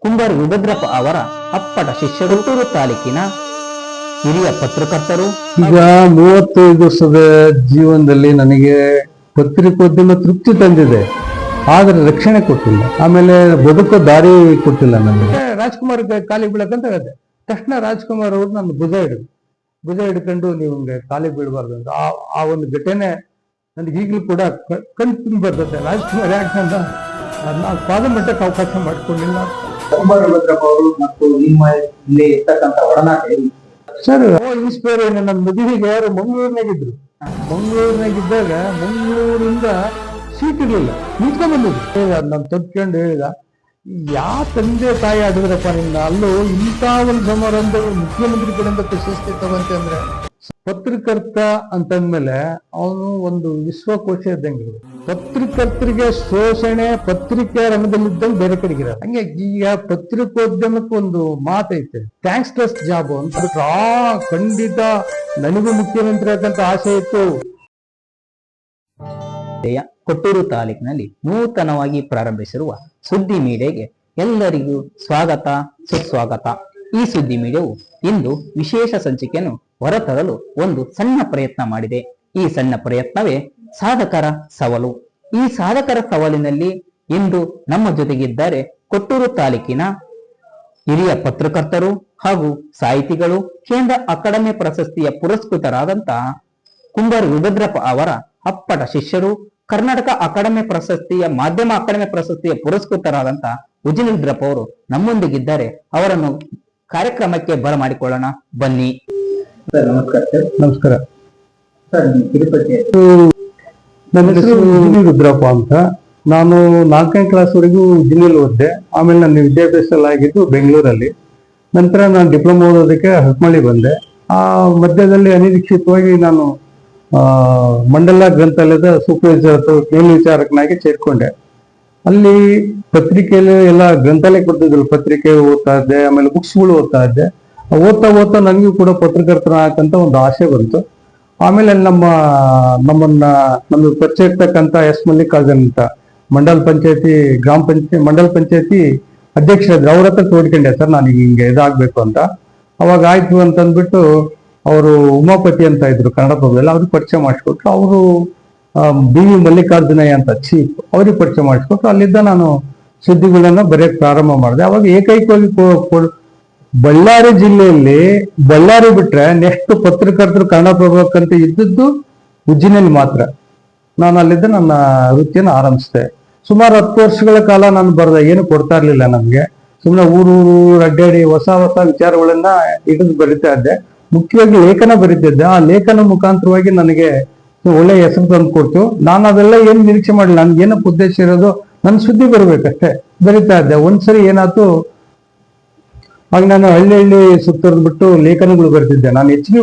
ಕುಂಬಾರ್ ವಿಭದ್ರಪ್ಪ ಅವರ ಅಪ್ಪಟ ಶಿಷ್ಯ ಹುಟ್ಟೂರು ತಾಲೂಕಿನ ಹಿರಿಯ ಪತ್ರಕರ್ತರು. ಈಗ ಮೂವತ್ತೈದು ವರ್ಷದ ಜೀವನದಲ್ಲಿ ನನಗೆ ಪತ್ರಿಕೋದ್ಯಮ ತೃಪ್ತಿ ತಂದಿದೆ. ಆದ್ರೆ ರಕ್ಷಣೆ ಕೊಟ್ಟಿಲ್ಲ. ಆಮೇಲೆ ಬದುಕೋ ದಾರಿ ಕೊಟ್ಟಿಲ್ಲ ನನಗೆ. ರಾಜ್ಕುಮಾರ್ ಕಾಲಿಗೆ ಬೀಳಕ್ಕಂತ ಹೇಳಿದೆ. ತಕ್ಷಣ ರಾಜ್ಕುಮಾರ್ ಅವರು ನನ್ನ ಭುಜ ಹಿಡಿದು ಭುಜ ಹಿಡ್ಕೊಂಡು ನೀವು ಹಂಗೆ ಕಾಲಿಗೆ ಬೀಳಬಾರ್ದು ಅಂತ. ಆ ಒಂದು ಘಟನೆ ನನಗೆ ಈಗಲೂ ಕೂಡ ಕ- ಕಣ್ ತುಂಬಿ ಬರ್ತದೆ ರಾಜ್ಕುಮಾರ್ ಯಾಕಂತ ನಾವು ಪಾದ ಮಟ್ಟಕ್ಕೆ ಅವಕಾಶ ಮಾಡ್ಕೊಂಡಿಲ್ಲ. ಕುಂಬಾರ್ ವೀರಭದ್ರಪ್ಪ ಅವರು ಮತ್ತು ನಿಮ್ಮ ಇಲ್ಲಿ ಇರ್ತಕ್ಕಂತ ಒಡನಾಟ ಸರ್ ಇನ್ಸ್ಪೈರ್ ನನ್ನ ಮದುವೆಗೆ ಯಾರು ಮಂಗಳೂರಿನಾಗಿದ್ರು? ಮಂಗಳೂರಿನಾಗಿದ್ದಾಗ ಮಂಗಳೂರಿಂದ ಸೀಟ್ ಇರಲಿಲ್ಲ. ನಿಂತ್ಕೊಂಡ್ ನಾನು ತಪ್ಕೊಂಡು ಹೇಳಿದ. ಯಾ ತಂದೆ ತಾಯಿ ಆಡಿದ್ರಪ್ಪ ನಿನ್ನ? ಅಲ್ಲೂ ಇಂಥ ಒಂದು ಸಮಾರಂಭ ಮುಖ್ಯಮಂತ್ರಿ ಕಡೆಯಿಂದ ಪ್ರಶಸ್ತಿ ತಗೊಂತೆ ಅಂದ್ರೆ. ಪತ್ರಕರ್ತ ಅಂತಂದ್ಮೇಲೆ ಅವನು ಒಂದು ವಿಶ್ವಕೋಶ ಇದ್ದಂಗೆ. ಪತ್ರಕರ್ತರಿಗೆ ಶೋಷಣೆ, ಪತ್ರಿಕೆ ರಂಗದಲ್ಲಿದ್ದಂಗೆ ಬೇರೆ ಕಡೆಗೆ ಇರಲ್ಲ ಹಂಗೆ ಈಗ ಪತ್ರಿಕೋದ್ಯಮಕ್ಕೆ ಒಂದು ಮಾತೈತೆ ಥ್ಯಾಂಕ್ಸ್ ಲೆಸ್ ಜಾಬ್ ಅಂತ. ಆ ಖಂಡಿತ ನನಗೂ ಮುಖ್ಯಮಂತ್ರಿ ಆಗಂತ ಆಸೆ ಇತ್ತು. ಕೊಟ್ಟೂರು ತಾಲೂಕಿನಲ್ಲಿ ನೂತನವಾಗಿ ಪ್ರಾರಂಭಿಸಿರುವ ಸುದ್ದಿ ಮೀಡಿಯಾಗೆ ಎಲ್ಲರಿಗೂ ಸ್ವಾಗತ, ಸುಸ್ವಾಗತ. ಈ ಸುದ್ದಿ ಮೀಡಿಯಾವು ಇಂದು ವಿಶೇಷ ಸಂಚಿಕೆಯನ್ನು ಹೊರತರಲು ಒಂದು ಸಣ್ಣ ಪ್ರಯತ್ನ ಮಾಡಿದೆ. ಈ ಸಣ್ಣ ಪ್ರಯತ್ನವೇ ಸಾಧಕರ ಸವಾಲು. ಈ ಸಾಧಕರ ಸವಾಲಿನಲ್ಲಿ ಇಂದು ನಮ್ಮ ಜೊತೆಗಿದ್ದಾರೆ ಕೊಟ್ಟೂರು ತಾಲೂಕಿನ ಹಿರಿಯ ಪತ್ರಕರ್ತರು ಹಾಗೂ ಸಾಹಿತಿಗಳು, ಕೇಂದ್ರ ಅಕಾಡೆಮಿ ಪ್ರಶಸ್ತಿಯ ಪುರಸ್ಕೃತರಾದಂತಹ ಕುಂಬಾರ ವೀರಭದ್ರಪ್ಪ ಅವರ ಅಪ್ಪಟ ಶಿಷ್ಯರು, ಕರ್ನಾಟಕ ಅಕಾಡೆಮಿ ಪ್ರಶಸ್ತಿಯ, ಮಾಧ್ಯಮ ಅಕಾಡೆಮಿ ಪ್ರಶಸ್ತಿಯ ಪುರಸ್ಕೃತರಾದಂತಹ ಉಜಿನರುದ್ರಪ್ಪ ಅವರು ನಮ್ಮೊಂದಿಗಿದ್ದಾರೆ. ಅವರನ್ನು ಕಾರ್ಯಕ್ರಮಕ್ಕೆ ಬರಮಾಡಿಕೊಳ್ಳೋಣ ಬನ್ನಿ. ಸರ್ ನಮಸ್ಕಾರ ಸರ್. ನಮಸ್ಕಾರ. ಸರ್ ತಿರುಪತಿ ನನ್ನ ಹೆಸರು ರುದ್ರಪ್ಪ ಅಂತ. ನಾನು ನಾಲ್ಕನೇ ಕ್ಲಾಸ್ ವರೆಗೂ ಜಿನಿಯಲ್ಲಿ ಓದಿದೆ. ಆಮೇಲೆ ನನ್ನ ವಿದ್ಯಾಭ್ಯಾಸ ಆಗಿದ್ದು ಬೆಂಗಳೂರಲ್ಲಿ. ನಂತರ ನಾನು ಡಿಪ್ಲೊಮಾ ಓದೋದಕ್ಕೆ ಹಕ್ಮಳ್ಳಿ ಬಂದೆ. ಆ ಮಧ್ಯದಲ್ಲಿ ಅನಿರೀಕ್ಷಿತವಾಗಿ ನಾನು ಮಂಡಲ ಗ್ರಂಥಾಲಯದ ಸೂಪರ್ವೈಸರ್ ಅಥವಾ ಮೇಲ್ವಿಚಾರಕನಾಗಿ ಸೇರ್ಕೊಂಡೆ. ಅಲ್ಲಿ ಪತ್ರಿಕೆಯಲ್ಲಿ ಎಲ್ಲ ಗ್ರಂಥಾಲಯ ಕೊಡ್ತಿದ್ರು ಪತ್ರಿಕೆ ಓದ್ತಾ ಇದ್ದೆ, ಆಮೇಲೆ ಬುಕ್ಸ್ಗಳು ಓದ್ತಾ ಇದ್ದೆ. ಓದ್ತಾ ಓದ್ತಾ ನನಗೂ ಕೂಡ ಪತ್ರಕರ್ತನ ಹಾಕಂತ ಒಂದು ಆಸೆ ಬಂತು. ಆಮೇಲೆ ನಮ್ಮ, ನಮ್ಮನ್ನ, ನಮಗೆ ಪರಿಚಯ ಇರ್ತಕ್ಕಂಥ ಎಸ್ ಮಲ್ಲಿಕಾರ್ಜುನ್ ಅಂತ ಮಂಡಲ ಪಂಚಾಯತಿ, ಗ್ರಾಮ ಪಂಚಾಯತಿ, ಮಂಡಲ ಪಂಚಾಯತಿ ಅಧ್ಯಕ್ಷರಾದ್ರು ಅವ್ರ ಹತ್ರ ತೋಡ್ಕೊಂಡೆ, ಸರ್ ನನಗೆ ಹಿಂಗೆ ಇದಾಗಬೇಕು ಅಂತ. ಅವಾಗ ಆಯ್ತು ಅಂತ ಅಂದ್ಬಿಟ್ಟು ಅವರು ಉಮಾಪತಿ ಅಂತ ಇದ್ರು ಕನ್ನಡ ಎಲ್ಲ ಅವ್ರಿಗೆ ಪರಿಚಯ ಮಾಡಿಸ್ಕೊಟ್ರು. ಅವರು ಬಿ ವಿ ಮಲ್ಲಿಕಾರ್ಜುನಯ್ಯ ಅಂತ ಚೀಫ್ ಅವ್ರಿಗೆ ಪರಿಚಯ ಮಾಡಿಸ್ಕೊಟ್ಟು ಅಲ್ಲಿದ್ದ ನಾನು ಸುದ್ದಿಗಳನ್ನ ಬರೆಯಕ್ ಪ್ರಾರಂಭ ಮಾಡಿದೆ. ಅವಾಗ ಏಕೈಕವಾಗಿ ಬಳ್ಳಾರಿ ಜಿಲ್ಲೆಯಲ್ಲಿ, ಬಳ್ಳಾರಿ ಬಿಟ್ರೆ ನೆಕ್ಸ್ಟ್ ಪತ್ರಕರ್ತರು ಕನ್ನಡ ಪ್ರಭಾಕಂತ ಇದ್ದದ್ದು ಉಜ್ಜಿನಲ್ಲಿ ಮಾತ್ರ. ನಾನು ಅಲ್ಲಿದ್ದ ನನ್ನ ವೃತ್ತಿಯನ್ನು ಆರಂಭಿಸಿದೆ. ಸುಮಾರು ಹತ್ತು ವರ್ಷಗಳ ಕಾಲ ನಾನು ಬರೆದ, ಏನು ಕೊಡ್ತಾ ಇರಲಿಲ್ಲ ನಮಗೆ. ಸುಮ್ಮನೆ ಊರೂರು ಅಡ್ಡಾಡಿ ಹೊಸ ಹೊಸ ವಿಚಾರಗಳನ್ನ ಹಿಡಿದು ಬರಿತಾ ಇದ್ದೆ. ಮುಖ್ಯವಾಗಿ ಲೇಖನ ಬರಿತಿದ್ದೆ. ಆ ಲೇಖನ ಮುಖಾಂತರವಾಗಿ ನನಗೆ ಒಳ್ಳೆ ಹೆಸರು ತಂದು ಕೊಡ್ತು ನಾನು ಅದೆಲ್ಲ ಏನು ನಿರೀಕ್ಷೆ ಮಾಡಿಲ್ಲ. ನನ್ಗೆ ಏನಕ್ಕೆ ಉದ್ದೇಶ ಇರೋದು, ನನ್ನ ಸುದ್ದಿ ಬರಬೇಕಷ್ಟೇ. ಬರಿತಾ ಇದ್ದೆ. ಒಂದ್ಸರಿ ಏನಾಯ್ತು, ಆಗ ನಾನು ಹಳ್ಳಿ ಹಳ್ಳಿ ಸುತ್ತರ್ದ್ಬಿಟ್ಟು ಲೇಖನಗಳು ಬರೆದಿದ್ದೆ. ನಾನು ಹೆಚ್ಚಿಗೆ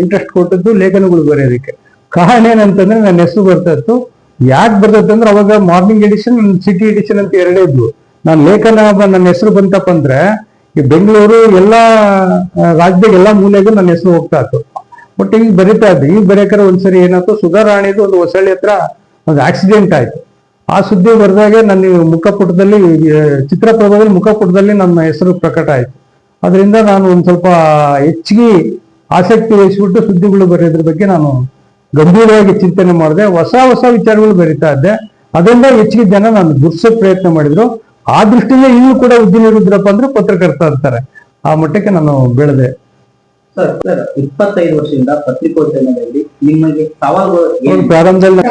ಇಂಟ್ರೆಸ್ಟ್ ಕೊಟ್ಟದ್ದು ಲೇಖನಗಳು ಬರೆಯೋದಕ್ಕೆ. ಕಾರಣ ಏನಂತಂದ್ರೆ, ನನ್ನ ಹೆಸರು ಬರ್ತಾ ಇತ್ತು. ಯಾಕೆ ಬರ್ತೈತೆ ಅವಾಗ ಮಾರ್ನಿಂಗ್ ಎಡಿಷನ್ ಸಿಟಿ ಎಡಿಷನ್ ಅಂತ ಎರಡೇ ಇದ್ವು. ನಾನು ಲೇಖನ ನನ್ನ ಹೆಸರು ಬಂತಪ್ಪ ಅಂದ್ರೆ, ಈ ಬೆಂಗಳೂರು ಎಲ್ಲಾ ರಾಜ್ಯದ ಎಲ್ಲಾ ಮೂಲೆಗೂ ನನ್ನ ಹೆಸರು ಹೋಗ್ತಾ ಇತ್ತು. ಬಟ್ ಹಿಂಗ್ ಬರೀತಾ ಇದ್ದೆ. ಹಿಂಗ್ ಬರೀಬೇಕಾದ್ರೆ ಒಂದ್ಸರಿ ಏನಾಯ್ತು? ಸುಧಾರಾಣಿದು ಒಂದು ಹೊಸಳ್ಳಿ ಹತ್ರ ಒಂದು ಆಕ್ಸಿಡೆಂಟ್ ಆಯ್ತು. ಆ ಸುದ್ದಿ ಬರೆದಾಗೆ ನನ್ನ ಮುಖಪುಟದಲ್ಲಿ ಚಿತ್ರಪ್ರಭದಲ್ಲಿ ಮುಖಪುಟದಲ್ಲಿ ನನ್ನ ಹೆಸರು ಪ್ರಕಟ ಆಯ್ತು. ಅದರಿಂದ ನಾನು ಒಂದ್ ಸ್ವಲ್ಪ ಹೆಚ್ಚಿಗೆ ಆಸಕ್ತಿ ವಹಿಸ್ಬಿಟ್ಟು ಸುದ್ದಿಗಳು ಬರೆಯೋದ್ರ ಬಗ್ಗೆ ನಾನು ಗಂಭೀರವಾಗಿ ಚಿಂತನೆ ಮಾಡಿದೆ. ಹೊಸ ಹೊಸ ವಿಚಾರಗಳು ಬರಿತಾ ಇದ್ದೆ. ಅದರಿಂದ ಹೆಚ್ಚಿಗೆ ಜನ ನಾನು ಗುರ್ಸೋಕ್ ಪ್ರಯತ್ನ ಮಾಡಿದ್ರು. ಆ ದೃಷ್ಟಿಯಿಂದ ಇನ್ನೂ ಕೂಡ ಉದ್ದಿನ ಇರುದ್ರಪ್ಪ ಅಂದ್ರೆ ಪತ್ರಕರ್ತ ಅಂತಾರೆ. ಆ ಮಟ್ಟಕ್ಕೆ ನಾನು ಬೆಳೆದೆ. ಸರ್ ಸರ್ ಇಪ್ಪತ್ತೈದು ವರ್ಷದಿಂದ ಪತ್ರಿಕೋದ್ಯಮದಲ್ಲಿ ನಿಮಗೆ ಸವಾಲುಗಳು ಪ್ರಾರಂಭದಲ್ಲಿ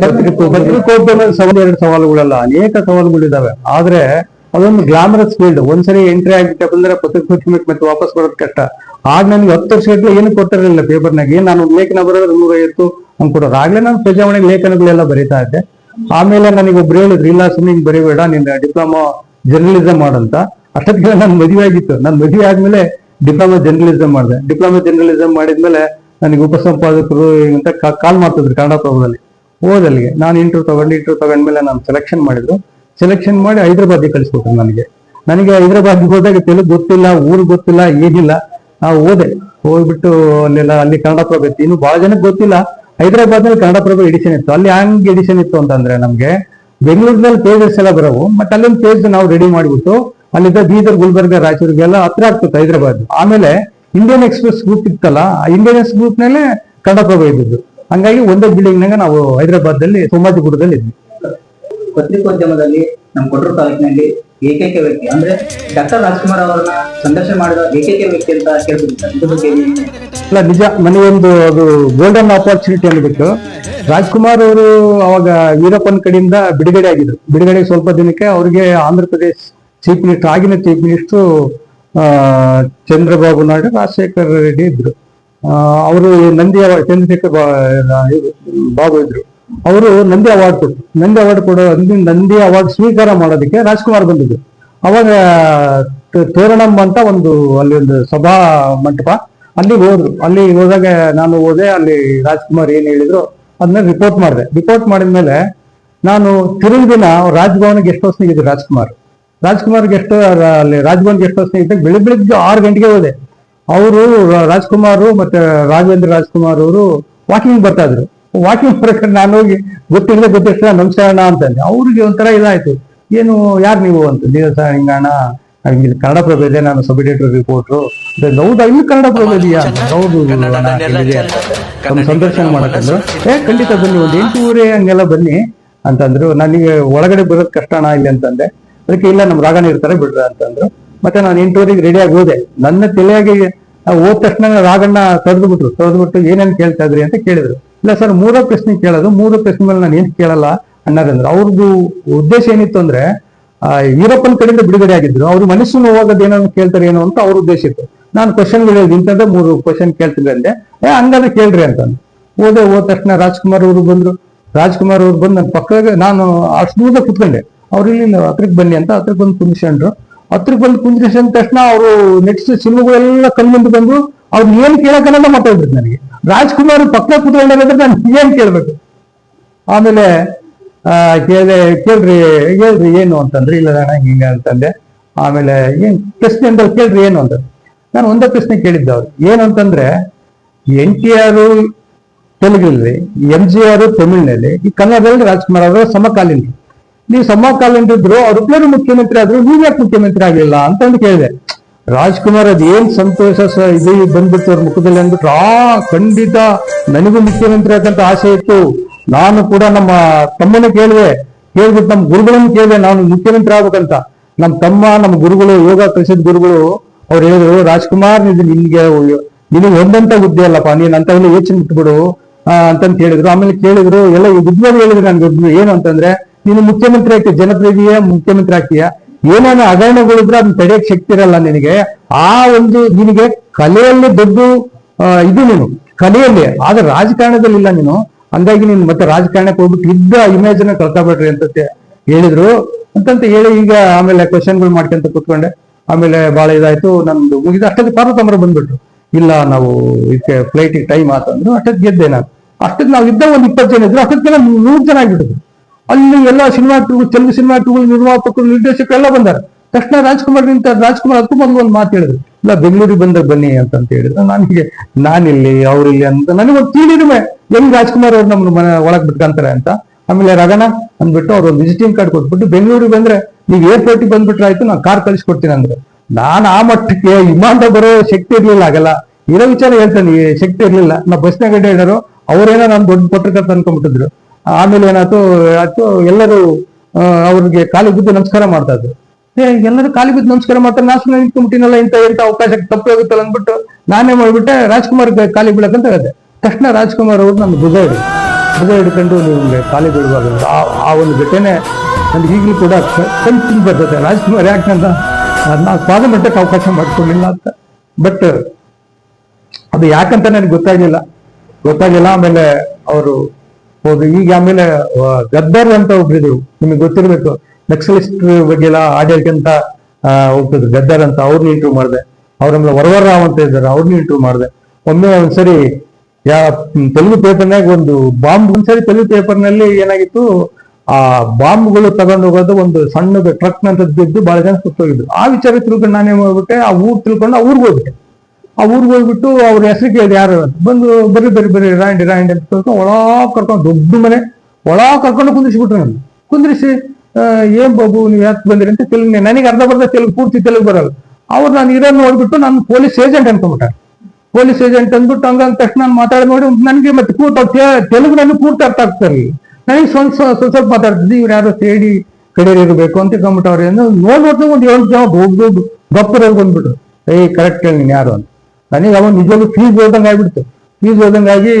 ಪತ್ರಿಕೋ- ಪತ್ರಿಕೋದ್ಯಮದ ಸವಾಲು ಎರಡು ಸವಾಲುಗಳಲ್ಲ ಅನೇಕ ಸವಾಲುಗಳಿದಾವೆ. ಆದ್ರೆ ಅದೊಂದು ಗ್ಲಾಮರಸ್ ಫೀಲ್ಡ್ ಒಂದ್ಸರಿ ಎಂಟ್ರಿ ಆಗಿಬಿಟ್ಟಪ್ಪ ಅಂದ್ರೆ ಪತ್ರಿಕೋದ್ಯಮಕ್ಕೆ ಮತ್ತೆ ವಾಪಸ್ ಬರೋದು ಕಷ್ಟ. ಆಗ ನನಗೆ ಹತ್ತು ವರ್ಷಗಟ್ಟಲೆ ಏನು ಕೊಟ್ಟಿರಲಿಲ್ಲ ಪೇಪರ್ನಾಗ. ಏನ್ ನಾನು ಲೇಖನ ಬರೋದ್ರೆ ನೂರೈವತ್ತು ಹಂಗ್ ಕೊಡೋರು ಆಗ್ಲೇ ನಾನು ಪ್ರಜಾವಣೆ ಲೇಖನಗಳೆಲ್ಲ ಬರೀತಾ ಇದ್ದೆ. ಆಮೇಲೆ ನನಗೆ ಒಬ್ರು ಹೇಳಿದ್ರು ಇಲ್ಲ ಸುಮ್ಮನೆ ಹಿಂಗ್ ಬರೀಬೇಡ ನಿನ್ನ ಡಿಪ್ಲೊಮಾ ಜರ್ನಲಿಸಂ ಮಾಡಂತ ಅಷ್ಟೊತ್ತಿಗೆ ನನ್ನ ಮದುವೆ ಆಗಿತ್ತು. ನನ್ನ ಮದುವೆ ಆದ್ಮೇಲೆ ಡಿಪ್ಲೊಮಾ ಜರ್ನಲಿಸಂ ಮಾಡಿದೆ. ಡಿಪ್ಲೊಮಾ ಜರ್ನಲಿಸಂ ಮಾಡಿದ್ಮೇಲೆ ನನಗೆ ಉಪಸಂಪಾದಕರು ಅಂತ ಕಾಲ್ ಮಾಡ್ತಿದ್ರು ಕನ್ನಡ ಪ್ರಭದಲ್ಲಿ ಹೋದಲ್ಲಿಗೆ ನಾನು ಇಂಟರ್ವ್ಯೂ ತಗೊಂಡು ಇಂಟರ್ವ್ಯೂ ತಗೊಂಡ್ಮೇಲೆ ನಾನು ಸೆಲೆಕ್ಷನ್ ಮಾಡಿದ್ರು. ಸೆಲೆಕ್ಷನ್ ಮಾಡಿ ಹೈದರಾಬಾದಿಗೆ ಕಳಿಸ್ಕೊಟ್ರು ನನಗೆ. ನನಗೆ ಹೈದ್ರಾಬಾದ್ಗೆ ಹೋದಾಗ ತೆಲುಗು ಗೊತ್ತಿಲ್ಲ, ಊರು ಗೊತ್ತಿಲ್ಲ, ಏನಿಲ್ಲ. ನಾವು ಹೋದೆ ಹೋಗ್ಬಿಟ್ಟು ಅಲ್ಲೆಲ್ಲ, ಅಲ್ಲಿ ಕನ್ನಡ ಪ್ರಭ ಇತ್ತು. ಇನ್ನು ಬಹಳ ಜನಕ್ಕೆ ಗೊತ್ತಿಲ್ಲ. ಹೈದ್ರಾಬಾದ್ನಲ್ಲಿ ಕನ್ನಡ ಪ್ರಭ ಎಡಿಷನ್ ಇತ್ತು. ಅಲ್ಲಿ ಹ್ಯಾಂಗ್ ಎಡಿಷನ್ ಇತ್ತು ಅಂತಂದ್ರೆ ನಮ್ಗೆ ಬೆಂಗಳೂರಿನಲ್ಲಿ ಪೇಜಸ್ ಎಲ್ಲ ಬರೋವು ಮತ್ತೆ ಅಲ್ಲೊಂದು ಪೇಜ್ ನಾವು ರೆಡಿ ಮಾಡಿಬಿಟ್ಟು ಅಲ್ಲಿಂದ ಬೀದರ್ ಗುಲ್ಬರ್ಗ ರಾಯಚೂರಿಗೆಲ್ಲ ಹತ್ರ ಆಗ್ತಿತ್ತು ಹೈದರಾಬಾದ್. ಆಮೇಲೆ ಇಂಡಿಯನ್ ಎಕ್ಸ್ಪ್ರೆಸ್ ಗ್ರೂಪ್ ಇತ್ತಲ್ಲ ಆ ಇಂಡಿಯನ್ ಎಕ್ಸ್ ಗ್ರೂಪ್ನಲ್ಲಿ ಕನ್ನಡಪ್ರಭ ಇದ್ದಿದ್ದು. ಹಂಗಾಗಿ ಒಂದೇ ಬಿಲ್ಡಿಂಗ್ ನಾಗ ನಾವು ಹೈದರಾಬಾದ್ ಸೋಮಾಜಿಪುರದಲ್ಲಿ ಇದ್ವಿ. ಪತ್ರಿಕೋದ್ಯಮದಲ್ಲಿ ನಮ್ಮ ಕೊಟ್ಟೂರು ತಾಲೂಕಿನಲ್ಲಿ ಏಕೈಕ ವ್ಯಕ್ತಿ ಅಂದ್ರೆ ಡಾಕ್ಟರ್ ರಾಜ್ಕುಮಾರ್ ಅವರನ್ನ ಸಂದರ್ಶನ ಮಾಡಿದ ಏಕೈಕ ವ್ಯಕ್ತಿ ಅಂತ ಕೇಳ್ತಿದ್ದಾರೆ ಅಲ್ಲ ನಿಜ ನನಗೊಂದು ಅದು ಗೋಲ್ಡನ್ ಆಪರ್ಚುನಿಟಿ ಅನ್ಬಿಟ್ಟು ರಾಜ್ಕುಮಾರ್ ಅವರು ಅವಾಗ ವೀರಪ್ಪನ್ ಕಡೆಯಿಂದ ಬಿಡುಗಡೆ ಆಗಿದ್ರು. ಬಿಡುಗಡೆ ಸ್ವಲ್ಪ ದಿನಕ್ಕೆ ಅವ್ರಿಗೆ ಆಂಧ್ರ ಪ್ರದೇಶ್ ಚೀಫ್ ಮಿನಿಸ್ಟರ್, ಆಗಿನ ಚೀಫ್ ಮಿನಿಸ್ಟರ್ ಚಂದ್ರಬಾಬು ನಾಯ್ಡು, ರಾಜಶೇಖರ್ ರೆಡ್ಡಿ ಇದ್ರು. ಅವರು ನಂದಿ ಅವಾರ್ಡ್ ಚಂದ್ರಶೇಖರ್ ಬಾಬು ಇದ್ರು. ಅವರು ನಂದಿ ಅವಾರ್ಡ್ ಕೊಟ್ಟರು ನಂದಿ ಅವಾರ್ಡ್ ಕೊಡೋ ನಂದಿ ಅವಾರ್ಡ್ ಸ್ವೀಕಾರ ಮಾಡೋದಕ್ಕೆ ರಾಜ್ಕುಮಾರ್ ಬಂದಿದ್ರು. ಅವಾಗ ತೋರಣಮ್ಮ ತೋರಣಂ ಅಂತ ಒಂದು, ಅಲ್ಲಿ ಒಂದು ಸಭಾ ಮಂಟಪ ಅಲ್ಲಿ ಹೋದ್ರು. ಅಲ್ಲಿ ಹೋದಾಗ ನಾನು ಹೋದೆ, ಅಲ್ಲಿ ರಾಜ್ಕುಮಾರ್ ಏನ್ ಹೇಳಿದ್ರು, ಅದನ್ನ ರಿಪೋರ್ಟ್ ಮಾಡಿದೆ. ರಿಪೋರ್ಟ್ ಮಾಡಿದ್ಮೇಲೆ ನಾನು ತಿರುಗಿ ದಿನ ರಾಜ್ಭವನ್ ಎಷ್ಟೋ ಇದ್ದೆ ರಾಜ್ಕುಮಾರ್. ರಾಜ್ಕುಮಾರ್ ಗೆಸ್ಟ್ ಅಲ್ಲಿ ರಾಜ್ಭವನ್ ಗೆಸ್ಟ್ ಹೌಸ್ ಇದ್ದಾಗ ಬೆಳಿಗ್ಗೆ ಬೆಳಿಗ್ಗೆ ಆರು ಗಂಟೆಗೆ ಹೋದೆ. ಅವರು ರಾಜ್ಕುಮಾರ್ ಮತ್ತೆ ರಾಘವೇಂದ್ರ ರಾಜ್ಕುಮಾರ್ ಅವರು ವಾಕಿಂಗ್ ಬರ್ತಾ ಇದ್ರು. ವಾಕಿಂಗ್ ಬರಕ್ಕೆ ನಾನು ಹೋಗಿ ಗೊತ್ತಿಲ್ಲದೆ ಗೊತ್ತಿಲ್ಲ ನಮಸ್ಕಾರಣ ಅಂತಂದೆ. ಅವ್ರಿಗೆ ಒಂಥರ ಇದಾಯ್ತು. ಏನು, ಯಾರು ನೀವು ಅಂತ? ದಿವಸ ಹಿಂಗಣ್ಣ ಹಿಂಗೆ ಕನ್ನಡ ಪ್ರಭ ನಾನು ಸಬ್ ಎಡಿಟರ್ ರಿಪೋರ್ಟ್ರು ಹೌದಾ, ಇಲ್ಲಿ ಕನ್ನಡ ಪ್ರಭ ಇದೆಯಾ? ಹೌದು ನಮ್ಮ ಸಂದರ್ಶನ ಮಾಡಕ್ಕಂದ್ರು. ಏ, ಖಂಡಿತ ಬನ್ನಿ, ಒಂದು ಎಂಟೂವರೆ ಹಂಗೆಲ್ಲ ಬನ್ನಿ ಅಂತಂದ್ರು. ನನಗೆ ಒಳಗಡೆ ಬರೋದ್ ಕಷ್ಟ ಅಣ್ಣ ಇಲ್ಲಿ ಅಂತಂದೆ. ಅದಕ್ಕೆ ಇಲ್ಲ ನಮ್ ರಾಗನ ಇರ್ತಾರೆ ಬಿಡ್ರ ಅಂತಂದ್ರು. ಮತ್ತೆ ನಾನು ಎಂಟೂವರೆಗೆ ರೆಡಿಯಾಗಿ ಹೋದೆ. ನನ್ನ ತಲೆಯಾಗಿ ಹೋದ ತಕ್ಷಣ ರಾಗಣ್ಣ ತೊಡೆದು ಬಿಟ್ರು ಬಿಟ್ಟು ಏನೇನ್ ಕೇಳ್ತಾ ಇದ್ರಿ ಅಂತ ಕೇಳಿದ್ರು. ಇಲ್ಲ ಸರ್, ಮೂರೋ ಪ್ರಶ್ನೆ ಕೇಳೋದು. ಮೂರು ಪ್ರಶ್ನೆ ಮೇಲೆ ನಾನು ಏನ್ ಕೇಳಲ್ಲ ಅಣ್ಣಾರಂದ್ರು ಅವ್ರದ್ದು ಉದ್ದೇಶ ಏನಿತ್ತು ಅಂದ್ರೆ, ಆ ಯೂರೋಪನ್ ಕಡೆಯಿಂದ ಬಿಡುಗಡೆ ಆಗಿದ್ರು. ಅವ್ರ ಮನಸ್ಸು ನೋವಾಗದ್ ಏನೋ ಕೇಳ್ತಾರೆ ಏನೋ ಅಂತ ಅವ್ರ ಉದ್ದೇಶ ಇತ್ತು. ನಾನು ಕ್ವಶನ್ಗಳು ಇಂಥದ್ದು ಮೂರು ಕ್ವಶನ್ ಕೇಳ್ತಿದ್ರೆ ಅಂದೆ. ಏ, ಹಂಗಾದ್ರೆ ಕೇಳ್ರಿ ಅಂತ ಹೋದೆ, ಹೋದ ತಕ್ಷಣ ರಾಜ್ಕುಮಾರ್ ಅವರು ಬಂದ್ರು. ರಾಜ್ಕುಮಾರ್ ಅವ್ರು ಬಂದು ನನ್ನ ಪಕ್ಕದಾಗ ನಾನು ಅಷ್ಟು ಕುತ್ಕೊಂಡೆ. ಅವ್ರು ಇಲ್ಲಿ ಹತ್ರಕ್ಕೆ ಬನ್ನಿ ಅಂತ ಹತ್ರಕ್ಕೆ ಬಂದು ಕುಂದಿಸ್ಕೊಂಡ್ರು ಹತ್ರಕ್ಕೆ ಬಂದು ಕುಂದಿಸ್ಕೊಂಡ ತಕ್ಷಣ ಅವರು ನೆಕ್ಸ್ಟ್ ಸಿನಿಮಾಗಳೆಲ್ಲ ಮುಂದೆ ಬಂದು ಅವ್ರು ಏನ್ ಕೇಳಕ್ಕನ್ನ ಮಾತಾಡಿದ್ರು ನನಗೆ. ರಾಜ್ಕುಮಾರ್ ಪಕ್ಕ ಕುತ್ಕೊಂಡ್ರೆ ನಾನು ಏನ್ ಕೇಳ್ಬೇಕು? ಆಮೇಲೆ ಕೇಳಿದೆ, ಕೇಳ್ರಿ, ಹೇಳ್ರಿ ಏನು ಅಂತಂದ್ರೆ, ಇಲ್ಲ ಅಣ್ಣ ಹಿಂಗ ಅಂತಂದೆ. ಆಮೇಲೆ ಏನ್ ಪ್ರಶ್ನೆ ಅಂತ ಕೇಳ್ರಿ ಏನು ಅಂತ. ನಾನು ಒಂದೇ ಪ್ರಶ್ನೆ ಕೇಳಿದ್ದೆ ಅವ್ರು. ಏನು ಅಂತಂದ್ರೆ, ಎನ್ ಟಿ ಆರ್ ತೆಲುಗಲ್ಲಿ ಎಂ ಜಿ ಆರ್, ತಮಿಳ್ನಲ್ಲಿ, ಈ ಕನ್ನಡದಲ್ಲಿ ರಾಜ್ಕುಮಾರ್ ಅವರು ಸಮಕಾಲೀನ ನೀವು ಸಮಕಾಲೀನರಿದ್ರು ಅವ್ರಿಬ್ಬರು ಮುಖ್ಯಮಂತ್ರಿ ಆದ್ರು ನೀವ್ ಯಾಕೆ ಮುಖ್ಯಮಂತ್ರಿ ಆಗಿಲ್ಲ ಅಂತಂದು ಕೇಳಿದೆ. ರಾಜ್ಕುಮಾರ್ ಅದ್ ಏನ್ ಸಂತೋಷ ಇದು ಬಂದ್ಬಿಡ್ತು ಅವ್ರ ಮುಖದಲ್ಲಿ ಅಂದ್ಬಿಟ್ರು, ಆ, ಖಂಡಿತ ನನಗೂ ಮುಖ್ಯಮಂತ್ರಿ ಆದಂತ ಆಸೆ ಇತ್ತು. ನಾನು ಕೂಡ ನಮ್ಮ ತಮ್ಮನ ಕೇಳಿದೆ. ಕೇಳ್ಬಿಟ್ಟು ನಮ್ಮ ಗುರುಗಳನ್ನು ಕೇಳಿದೆ, ನಾನು ಮುಖ್ಯಮಂತ್ರಿ ಆಗ್ಬೇಕಂತ. ನಮ್ಮ ತಮ್ಮ, ನಮ್ಮ ಗುರುಗಳು, ಯೋಗ ಕಲಿಸಿದ ಗುರುಗಳು, ಅವ್ರು ಹೇಳಿದ್ರು ರಾಜ್ಕುಮಾರ್ ನಿನ್ಗೆ ನಿನಗೆ ಒಂದಂತ ಹುದ್ದೆ ಅಲ್ಲಪ್ಪ, ನೀನ್ ಅಂತ ಯೋಚನೆ ಬಿಟ್ಬಿಡು ಅಂತಂತ ಹೇಳಿದ್ರು. ಆಮೇಲೆ ಕೇಳಿದ್ರು, ಎಲ್ಲ ಉದ್ಯೋಗ ಹೇಳಿದ್ರು ನನ್ಗೆ, ಏನು ಅಂತಂದ್ರೆ ನೀನು ಮುಖ್ಯಮಂತ್ರಿ ಆಗ್ತೀಯ, ಜನಪ್ರತಿನಿಧಿಯ ಮುಖ್ಯಮಂತ್ರಿ ಆಗ್ತೀಯ, ಏನೇನು ಹಗರಣಗಳಿದ್ರೆ ಅದನ್ನ ತಡೆಯಕ್ ಶಕ್ತಿ ಇರಲ್ಲ ನಿನಗೆ. ಆ ಒಂದು ನಿನಗೆ ಕಲೆಯಲ್ಲಿ ದೊಡ್ಡ ಇದು ನೀನು, ಕಲೆಯಲ್ಲಿ, ಆದ್ರೆ ರಾಜಕಾರಣದಲ್ಲಿ ಇಲ್ಲ ನೀನು. ಹಂಗಾಗಿ ನೀನು ಮತ್ತೆ ರಾಜಕಾರಣಕ್ಕೆ ಹೋಗ್ಬಿಟ್ಟು ಇದ್ದ ಇಮೇಜ್ನ ಕಳ್ಕೊಬೇಡ್ರಿ ಅಂತ ಹೇಳಿದ್ರು. ಅಂತಂತ ಹೇಳಿ ಈಗ ಆಮೇಲೆ ಕ್ವಶನ್ಗಳು ಮಾಡ್ಕೊಂತ ಕೂತ್ಕೊಂಡೆ. ಆಮೇಲೆ ಬಹಳ ಇದಾಯ್ತು ನಮ್ದು ಮುಗಿದ ಅಷ್ಟೊತ್ತಿಗೆ ಪಾರ್ವತಮ್ರ ಬಂದ್ಬಿಟ್ರು. ಇಲ್ಲ, ನಾವು ಇದಕ್ಕೆ ಫ್ಲೈಟಿಗೆ ಟೈಮ್ ಆತಂದ್ರು ಅಷ್ಟೊತ್ತು ಗೆದ್ದೆ ನಾನು. ಅಷ್ಟೊತ್ತು ನಾವು ಇದ್ದ ಒಂದು ಇಪ್ಪತ್ತು ಜನ ಇದ್ರು ಅಷ್ಟೊತ್ತಿಗೆ ನೂರು ಜನ ಆಗ್ಬಿಟ್ಟಿದ್ರು. ಅಲ್ಲಿ ಎಲ್ಲ ಸಿನಿಮಾ ತೆಲುಗು ಸಿನಿಮಾ ನಿರ್ಮಾಪಕರು ನಿರ್ದೇಶಕರು ಎಲ್ಲ ಬಂದಾರೆ. ತಕ್ಷಣ ರಾಜ್ಕುಮಾರ್ ನಿಂತ ರಾಜ್ಕುಮಾರ್ ಅದಕ್ಕೂ ಒಂದು ಮಾತು ಹೇಳಿದ್ರು. ಇಲ್ಲ, ಬೆಂಗಳೂರಿಗೆ ಬಂದಾಗ ಬನ್ನಿ ಅಂತ ಹೇಳಿದ್ರು. ನನಗೆ ನಾನಿಲ್ಲಿ, ಅವ್ರಿಲ್ಲಿ ಅಂತ ನನಗೆ ಒಂದು ತಿಳಿದಿರುವೆ ಹೆಂಗ್ ರಾಜ್ಕುಮಾರ್ ಅವ್ರು ನಮ್ಮನ್ನ ಮನೆ ಒಳಗೆ ಬಿಟ್ಕಂತಾರೆ ಅಂತ. ಆಮೇಲೆ ರಗಣ ಅಂದ್ಬಿಟ್ಟು ಅವ್ರು ಒಂದು ವಿಸಿಟಿಂಗ್ ಕಾರ್ಡ್ ಕೊಟ್ಬಿಟ್ಟು, ಬೆಂಗಳೂರಿಗೆ ಬಂದ್ರೆ ನೀವು ಏರ್ಪೋರ್ಟಿಗೆ ಬಂದ್ಬಿಟ್ರೆ ಆಯ್ತು, ನಾನು ಕಾರ್ ಕಳಿಸ್ಕೊಡ್ತೀನಿ ಅಂದ್ರೆ. ನಾನು ಆ ಮಟ್ಟಕ್ಕೆ ವಿಮಾನದ ಬರೋ ಶಕ್ತಿ ಇರ್ಲಿಲ್ಲ ಆಗಲ್ಲ ಇರೋ ವಿಚಾರ ಹೇಳ್ತಾನೆ ಶಕ್ತಿ ಇರ್ಲಿಲ್ಲ. ನಾ ಬಸ್ನಾಗ ಹೇಳೋರು ಅವ್ರೇನೋ ನಾನು ದೊಡ್ಡ ಪತ್ರಕರ್ತ ಅನ್ಕೊಂಡ್ಬಿಟ್ಟಿದ್ರು. ಆಮೇಲೆ ಏನಾಯ್ತು, ಆಯ್ತು, ಎಲ್ಲರೂ ಅವ್ರಿಗೆ ಕಾಲಿ ಬಿದ್ದು ನಮಸ್ಕಾರ ಮಾಡ್ತಾ ಇದ್ರು. ಏ, ಎಲ್ಲರೂ ಕಾಲಿ ಬಿದ್ದು ನಮಸ್ಕಾರ ಮಾಡ್ತಾರೆ, ನಾನು ಸುಮ್ಮನೆ ನಿಂತ್ಕೊಂಡ್ಬಿಟ್ಟಿನಲ್ಲ ಇಂಥ ಇಂಥ ಅವಕಾಶಕ್ಕೆ ತಪ್ಪು ಆಗುತ್ತಲ್ಲ ಅಂದ್ಬಿಟ್ಟು ನಾನೇ ಮಾಡ್ಬಿಟ್ಟೆ ರಾಜ್ಕುಮಾರ್ ಕಾಲಿ ಬೀಳಕ್ಕಂತ ಹೇಳಿದೆ. ತಕ್ಷಣ ರಾಜ್ಕುಮಾರ್ ಅವರು ನನ್ನ ಭುಜ ಹಿಡಿ, ಭುಜ ಹಿಡ್ಕೊಂಡು ನಿಮ್ಗೆ ಕಾಲಿ ಬೀಳಬಾರ್ದು ಆ- ಒಂದು ಘಟನೆ ನನಗೆ ಈಗಲೂ ಕೂಡ ಕಣ್ತಿಂಗ್ ಬರ್ತದೆ ರಾಜ್ಕುಮಾರ್ ಯಾಕಂತ ನಾನು ಪಾದ ಮಟ್ಟಕ್ಕೆ ಅವಕಾಶ ಮಾಡ್ಕೊಂಡಿಲ್ಲ ಅಂತ. ಬಟ್ ಅದು ಯಾಕಂತ ನನಗೆ ಗೊತ್ತಾಗಲಿಲ್ಲ. ಗೊತ್ತಾಗಿಲ್ಲ ಆಮೇಲೆ ಅವರು ಹೋದ್ರು ಈಗ ಆಮೇಲೆ ಗದ್ದರ್ ಅಂತ ಒಬ್ರಿದ್ರು ನಿಮಗೆ ಗೊತ್ತಿರ್ಬೇಕು, ನಕ್ಸಲಿಸ್ಟ್ ಬಗ್ಗೆ ಎಲ್ಲ ಆಡಳಿತ ಹೋಗ್ತಿದ್ರು ಗದ್ದರ್ ಅಂತ ಅವ್ರನ್ನ ಇಂಟರ್ವ್ಯೂ ಮಾಡಿದೆ. ಅವ್ರನ್ನ ವರವರ ರಾವ್ ಅಂತ ಇದ್ದಾರೆ ಅವ್ರನ್ನ ಇಂಟರ್ವ್ಯೂ ಮಾಡಿದೆ. ಒಮ್ಮೆ ಒಂದ್ಸರಿ, ಯಾ, ತೆಲುಗು ಪೇಪರ್ನಾಗ ಒಂದು ಬಾಂಬ್, ಒಂದ್ಸರಿ ತೆಲುಗು ಪೇಪರ್ನಲ್ಲಿ ಏನಾಗಿತ್ತು, ಆ ಬಾಂಬ್ಗಳು ತಗೊಂಡು ಹೋಗೋದು ಒಂದು ಸಣ್ಣದ ಟ್ರಕ್ ನಂತದ್ದು ಬಿದ್ದು ಬಹಳ ಜನ ಸುತ್ತೋಗಿದ್ರು. ಆ ವಿಚಾರ ತಿಳ್ಕೊಂಡು ನಾನೇ ಮಾಡ್ಬಿಟ್ಟೆ ಆ ಊರ್ ತಿಳ್ಕೊಂಡು ಆ ಊರ್ಗೆ ಹೋಗ್ಬಿಟ್ಟೆ ಆ ಊರಿಗೆ ಹೋಗ್ಬಿಟ್ಟು ಅವ್ರ ಹೆಸರು ಕೇಳಿದೆ ಯಾರು? ಬಂದು ಬರ್ರಿ ಬರ್ರಿ ಬರ್ರಿ ರಾಂಡಿ ರಾಂಡಿ ಅಂತ ಕರ್ಕೊಂಡು ಒಳ ಕರ್ಕೊಂಡು ದೊಡ್ಡ ಮನೆ. ಒಳ ಕರ್ಕೊಂಡು ಕುಂದಿಸ್ಬಿಟ್ರು ನಾನು ಕುಂದ್ರಿಸಿ ಏನ್ ಬಾಬು, ನೀವು ಯಾಕೆ ಬಂದಿರಿ? ಅಂತ ತೆಲುಗು ನನಗೆ ಅರ್ಧ ಬರ್ಧ ತೆಲುಗು ಪೂರ್ತಿ ತೆಲುಗು ಬರಲ್ಲ. ಅವ್ರು ನಾನು ಇರೋದ್ ನೋಡ್ಬಿಟ್ಟು ನಾನು ಪೊಲೀಸ್ ಏಜೆಂಟ್ ಅನ್ಕೊಂಬಿಟ್ಟ. ಪೊಲೀಸ್ ಏಜೆಂಟ್ ಅಂದ್ಬಿಟ್ಟು ಹಂಗಂದ ತಕ್ಷಣ ನಾನು ಮಾತಾಡಿ ನೋಡಿ ನನಗೆ ಮತ್ತೆ ಕೂತ ತೆಲುಗು ನನಗೆ ಪೂರ್ತಿ ಅರ್ಥ ಆಗ್ತಾ ಇರಲಿಲ್ಲ ನನಗೆ ಸ್ವಲ್ಪ ಸ್ವಲ್ಪ ಮಾತಾಡ್ತಿದ್ದೆ, ಇವ್ರು ಯಾರೋ ಸೇಡಿ ಕಡೆಯರ್ ಇರಬೇಕು ಅಂತ ಕಂಬಿಟ್ಟವ್ರೆ ನೋಡ್ಬಿಟ್ಟು ಒಂದು ಏಳು ಜನ ದೊಡ್ಡ ದೊಡ್ಡ ಗಪ್ಪರಲ್ಲಿ ಬಂದ್ಬಿಟ್ಟು ಏಯ್, ಕರೆಕ್ಟ್ ಹೇಳಿ ನೀನು ಯಾರು? ಅಂತ. ನನಗೆ ಅವಾಗ ನಿಜವಾಗ್ಲೂ ಫೀಸ್ ಓದಂಗ ಆಗ್ಬಿಡ್ತು. ಫೀಸ್ ಓದಂಗಾಗಿ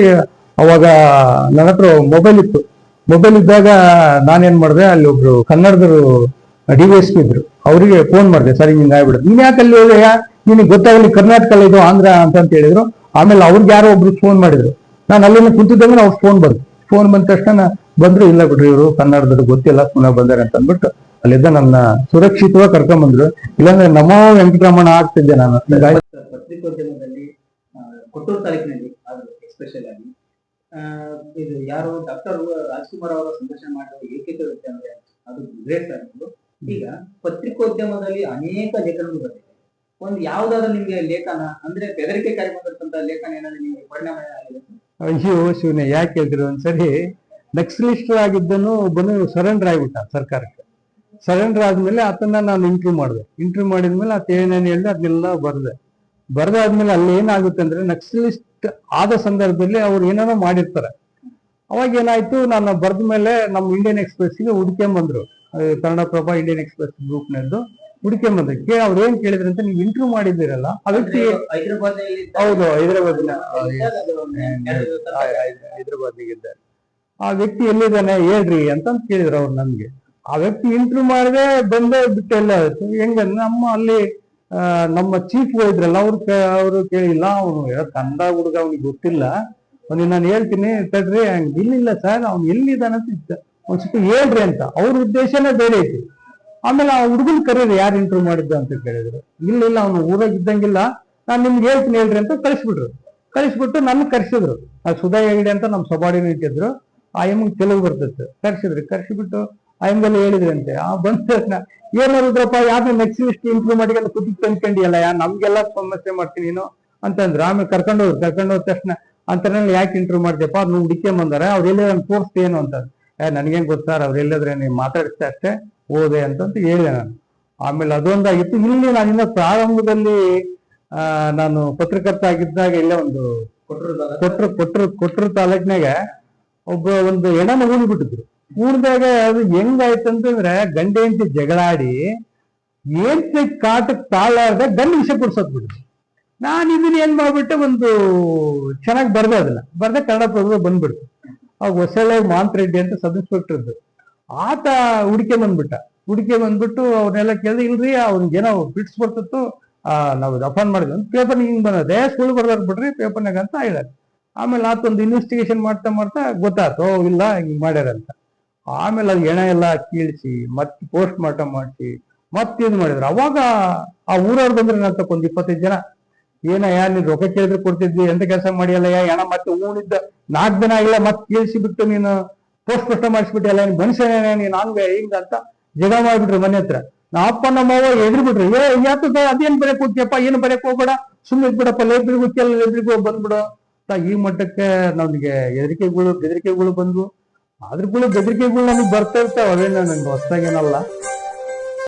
ಅವಾಗ ನನ್ನ ಹತ್ರ ಮೊಬೈಲ್ ಇತ್ತು. ಮೊಬೈಲ್ ಇದ್ದಾಗ ನಾನೇನ್ ಮಾಡಿದೆ, ಅಲ್ಲಿ ಒಬ್ರು ಕನ್ನಡದರು ಡಿ ಎಸ್ ಪಿ ಇದ್ರು. ಅವರಿಗೆ ಫೋನ್ ಮಾಡಿದೆ, ಸರಿ ಹಿಂಗೆ ಆಗ್ಬಿಡುತ್ತೆ ನೀನ್ ಯಾಕೆ ಅಲ್ಲಿ ಹೋದೆ? ನಿನಗೆ ಗೊತ್ತಾಗಲಿ ಕರ್ನಾಟಕ ಇದು, ಆಂಧ್ರ ಅಂತ ಅಂತ ಹೇಳಿದ್ರು. ಆಮೇಲೆ ಅವ್ರಿಗೆ ಯಾರೋ ಒಬ್ರು ಫೋನ್ ಮಾಡಿದ್ರು. ನಾನು ಅಲ್ಲಿಂದ ಕುಂತಿದ್ದಂಗೆ ಅವ್ರು ಫೋನ್ ಬರ್ದು ಫೋನ್ ಬಂದ ತಕ್ಷಣ ಬಂದ್ರು, ಇಲ್ಲ ಬಿಡ್ರಿ ಇವರು, ಕನ್ನಡದವ್ರು ಗೊತ್ತಿಲ್ಲ, ಪುನಃ ಬಂದಾರೆ ಅಂತ ಅಂದ್ಬಿಟ್ಟು ಅಲ್ಲಿದ್ದ ನನ್ನ ಸುರಕ್ಷಿತವಾಗಿ ಕರ್ಕೊಂಡ್ಬಂದ್ರು ಇಲ್ಲಾಂದ್ರೆ ನಮೋ ವೆಂಕಟರಮಣ ಆಗ್ತಿದ್ದೆ ನಾನು. ಕೊಟ್ಟೂರು ತಾಲೂಕಿನಲ್ಲಿ ಅದು ಎಸ್ಪೆಷಲ್ ಆಗಿ ಇದು ಯಾರು ಡಾಕ್ಟರ್ ರಾಜ್ಕುಮಾರ್ ಅವರ ಸಂದರ್ಶನ ಮಾಡಿದ ಏಕೈಕ ವ್ಯಕ್ತಿ ಅಂದ್ರೆ ಅದು ಗ್ರೇಟ್ ಆಗಿತ್ತು ಈಗ ಪತ್ರಿಕೋದ್ಯಮದಲ್ಲಿ ಅನೇಕ ಲೇಖನಗಳು ಬಂದಿದೆ ಒಂದು ಯಾವ್ದಾದ್ರು ನಿಮ್ಗೆ ಲೇಖನ, ಅಂದ್ರೆ ಬೆದರಿಕೆ ಬಂದಿರ್ತಂತ ಲೇಖನ ಏನಾದ್ರು ನಿಮ್ಗೆ ಪರಿಣಾಮ ಅಯ್ಯೋ, ಶಿವನೇ, ಯಾಕೆ ಹೇಳಿದ್ರು ಒಂದ್ಸರಿ? ನಕ್ಸಲಿಸ್ಟ್ ಆಗಿದ್ದನು ಬಂದು ಸರೆಂಡರ್ ಆಗಿಬಿಟ್ಟ ಸರ್ಕಾರಕ್ಕೆ. ಸರೆಂಡರ್ ಆದ್ಮೇಲೆ ಆತನ ನಾನು ಇಂಟರ್ವ್ಯೂ ಮಾಡಿದೆ. ಇಂಟರ್ವ್ಯೂ ಮಾಡಿದ್ಮೇಲೆ ಆತ ಏನೇನು ಹೇಳಿದೆ ಅದನ್ನೆಲ್ಲ ಬರ್ದೆ. ಬರ್ದಾದ್ಮೇಲೆ ಅಲ್ಲಿ ಏನಾಗುತ್ತೆ ಅಂದ್ರೆ ನಕ್ಸಲಿಸ್ಟ್ ಆದ ಸಂದರ್ಭದಲ್ಲಿ ಅವ್ರು ಏನೇನೋ ಮಾಡಿರ್ತಾರೆ. ಅವಾಗ ಏನಾಯ್ತು ನಾನು ಬರೆದ ಮೇಲೆ ನಮ್ಮ ಇಂಡಿಯನ್ ಎಕ್ಸ್ಪ್ರೆಸ್ಗೆ ಹುಡ್ಕೊಂಬಂದ್ರು Kannada Kannadaprabha Indian express group ನದ್ದು ಹುಡ್ಕೊಂಬಂದ್ರು ಕೇ ಅವ್ರು ಏನ್ ಕೇಳಿದ್ರು ಅಂತ ನೀವು ಇಂಟರ್ವ್ಯೂ ಮಾಡಿದ್ದೀರಲ್ಲ ಆ ವ್ಯಕ್ತಿ ಹೈದರಾಬಾದ್ ಹೌದು ಹೈದರಾಬಾದ್ ಹೈದರಾಬಾದ್ನಿಗಿದ್ದೆ ಆ ವ್ಯಕ್ತಿ ಎಲ್ಲಿದ್ದಾನೆ ಹೇಳ್ರಿ ಅಂತ ಕೇಳಿದ್ರು ಅವ್ರು ನಮ್ಗೆ ಆ ವ್ಯಕ್ತಿ ಇಂಟರ್ವ್ಯೂ ಮಾಡಿದೆ ಬಂದೇ ಬಿಟ್ಟೆಲ್ಲ. ಹೆಂಗ ನಮ್ಮ ಅಲ್ಲಿ ನಮ್ಮ ಚೀಫ್ ಇದ್ರಲ್ಲ ಅವ್ರು ಅವರು ಕೇಳಿಲ್ಲ ಅವನು ತಂದ ಹುಡುಗ ಅವ್ನಿಗೆ ಗೊತ್ತಿಲ್ಲ. ಅವನಿಗೆ ನಾನು ಹೇಳ್ತೀನಿ, ತಡ್ರಿ, ಹಂಗೆ ಇಲ್ಲಿಲ್ಲ ಸರ್ ಅವ್ನು ಎಲ್ಲಿದ್ದಾನೆ ಅಂತ. ಒಂದ್ ಸ್ವಲ್ಪ ಹೇಳ್ರಿ ಅಂತ. ಅವ್ರ ಉದ್ದೇಶನೇ ಬೇರೆ ಐತಿ. ಆಮೇಲೆ ಆ ಹುಡುಗನ್ ಕರೀರಿ, ಯಾರು ಇಂಟರ್ವ್ಯೂ ಮಾಡಿದ್ದ ಅಂತ ಕೇಳಿದ್ರು. ಇಲ್ಲ ಇಲ್ಲ ಅವನು ಊರಾಗ ಇದ್ದಂಗಿಲ್ಲ. ನಾನು ನಿಮ್ಗೆ ಹೇಳ್ತೀನಿ, ಹೇಳ್ರಿ ಅಂತ ಕಳಿಸ್ಬಿಟ್ರು. ಕಳಿಸ್ಬಿಟ್ಟು ನನ್ನ ಕರ್ಸಿದ್ರು. ಆ ಸುಧಾ ಹೆಗಡೆ ಅಂತ ನಮ್ಮ ಸಬಾರ್ಡಿನೇಟ್ ಇಟ್ಟಿದ್ರು ಆ ಎಮ್ಗೆ ತೆಲುಗು ಬರ್ತಿತ್ತು ಕರ್ಸಿದ್ರು. ಕರ್ಸಿಬಿಟ್ಟು ಆ ಎಮ್ಗೆಲ್ಲ ಹೇಳಿದ್ರಂತೆ. ಆ ಬಂದ ತಕ್ಷಣ ಏನು ರುದ್ರಪ್ಪ ಯಾರು ನೆಕ್ಸ್ಟ್ ಇಂಪ್ರೂವ್ ಮಾಡಿ ಎಲ್ಲ ತಂದ್ಕೊಂಡಿ ತಂದ್ಕೊಂಡಿಯಲ್ಲ ಯಾ ನಮ್ಗೆಲ್ಲ ಸಮಸ್ಯೆ ಮಾಡ್ತೀನಿ ನೀನು ಅಂತಂದ್ರು. ಆಮೇಲೆ ಕರ್ಕೊಂಡು ಹೋದ್ರು ಕರ್ಕೊಂಡು ಹೋದ ತಕ್ಷಣ ಅಂತರಲ್ಲಿ ಯಾಕೆ ಇಂಟರ್ವ್ಯೂ ಮಾಡ್ದೆಪ್ಪ? ಅವ್ರು ಹುಡುಕೆ ಬಂದಾರೆ ಅವ್ರು ಎಲ್ಲಿ ನಾನು ತೋರಿಸ್ತೇನು ಅಂತ ಏ ನನ್ಗೇನ್ ಗೊತ್ತಾರ ಅವ್ರು ಎಲ್ಲಿದ್ರೆ ನೀವು ಮಾತಾಡಿಸ್ತಾ ಅಷ್ಟೇ ಓದೆ ಅಂತಂತ ಹೇಳಿದೆ ನಾನು. ಆಮೇಲೆ ಅದೊಂದಾಗಿತ್ತು. ಇಲ್ಲಿ ನಾನು ಇನ್ನ ಪ್ರಾರಂಭದಲ್ಲಿ ಆ, ನಾನು ಪತ್ರಕರ್ತ ಆಗಿದ್ದಾಗ ಇಲ್ಲೇ ಒಂದು ಕೊಟ್ಟರು ಕೊಟ್ಟರು ಕೊಟ್ಟರು ಕೊಟ್ರು ತಾಲೂಕ್ನಾಗ ಒಬ್ಬ ಒಂದು ಹೆಣನ ಉಳಿ ಬಿಟ್ಟಿದ್ರು ಅದು ಹೆಂಗಾಯ್ತು ಅಂತಂದ್ರೆ ಗಂಡ ಹೆಂಡತಿ ಜಗಳಾಡಿ ಏನ್ತಿ ಕಾಟಕ್ ತಾಳಾರ್ದ ಗಂಡ ವಿಷ ಕುಡ್ಸೋದ್ ಬಿಡ್ರಿ ನಾನು ಇದನ್ನ ಏನ್ ಮಾಡ್ಬಿಟ್ಟೆ ಒಂದು ಚೆನ್ನಾಗಿ ಬರ್ದೆ ಅದನ್ನ ಬರ್ದೆ ಕನ್ನಡ ಪ್ರಭು ಬಂದ್ಬಿಡ್ತು. ಅವಾಗ ಹೊಸಳೆ ಮಾಂತ್ ರೆಡ್ಡಿ ಅಂತ ಸಬ್ ಇನ್ಸ್ಪೆಕ್ಟರ್ ಆತ ಹುಡುಕೆ ಬಂದ್ಬಿಟ್ಟ. ಹುಡುಕೆ ಬಂದ್ಬಿಟ್ಟು ಅವ್ರನ್ನೆಲ್ಲ ಕೇಳಿದ್ರೆ ಇಲ್ರಿ ಅವ್ನಿಗೆ ಏನೋ ಬಿಟ್ಸ್ ಬರ್ತಿತ್ತು. ನಾವು ರಫಾನ್ ಮಾಡಿದ್ವಿ. ಪೇಪರ್ ಹಿಂಗ್ ಬಂದದೆ. ಸುಳ್ಳು ಬರ್ದಾರ್ ಬಿಡ್ರಿ ಪೇಪರ್ನಾಗ ಅಂತ ಹೇಳಿದಾರೆ. ಆಮೇಲೆ ಆತ ಒಂದು ಇನ್ವೆಸ್ಟಿಗೇಷನ್ ಮಾಡ್ತಾ ಮಾಡ್ತಾ ಗೊತ್ತಾಯ್ತು ಇಲ್ಲ, ಹಿಂಗ್ ಮಾಡ್ಯಾರ ಅಂತ ಆಮೇಲೆ ಅದು ಎಣ ಎಲ್ಲ ಕೀಳಿಸಿ, ಮತ್ತೆ ಪೋಸ್ಟ್ ಮಾರ್ಟಮ್ ಮಾಡಿಸಿ, ಮತ್ತೆ ಇದು ಮಾಡಿದ್ರು. ಅವಾಗ ಆ ಊರವ್ರು ಬಂದ್ರೆ ನಾನು ತಕ್ಕೊಂದು ಇಪ್ಪತ್ತೈದು ಜನ. ಏನಯ್ಯ ನೀನ್ ರೊಕ್ಕ ಕೇಳಿದ್ರೆ ಕೊಡ್ತಿದ್ವಿ ಎಂತ ಕೆಲಸ ಮಾಡಿಯಲ್ಲ ಎಣ ಮತ್ತೆ ಊನಿದ್ದ ನಾಲ್ಕು ದಿನ ಆಗಿಲ್ಲ, ಮತ್ತೆ ಕೀಳಿಸಿ ಬಿಟ್ಟು ನೀನು ಪೋಸ್ಟ್ ಪೋಸ್ಟ್ ಮಾಡಿಸ್ಬಿಟ್ಟಿಯಲ್ಲ ನೀನ್ ಮನುಷ್ಯನೇ ನೀನ್ ಹಂಗೆ ಹಿಂಗ ಅಂತ ಜಗ ಮಾಡ್ಬಿಟ್ರು ಮನೆ ಹತ್ರ. ನಾ ಅಪ್ಪ, ನಮ್ಮ ಅವ್ವ ಎದ್ರಿ ಬಿಟ್ರು ಏ, ಯಾಕೆ ಅದೇನ್ ಬರಕ್ ಹೋಗ್ತಿಯಪ್ಪ, ಏನು ಬರಕ್ ಹೋಗ್ಬೇಡ? ಸುಮ್ಮನೆ ಬಿಡಪ್ಪ ಲೈಬ್ರರಿಗೆ ಹೋಗ್ತಿಯಲ್ಲ ಲೈಬ್ರರಿಗೆ ಹೋಗಿ ಬಂದ್ಬಿಡು. ಈ ಮಟ್ಟಕ್ಕೆ ನಮ್ಗೆ ಹೆದರಿಕೆಗಳು, ಬೆದರಿಕೆಗಳು ಬಂದ್ವು. ಅದ್ರಗಳು ಬೆದರಿಕೆಗಳು ನಮಗೆ ಬರ್ತಾ ಇರ್ತಾವ ಅವೇನ ನನ್ಗೆ ಹೊಸ್ದಾಗೇನಲ್ಲ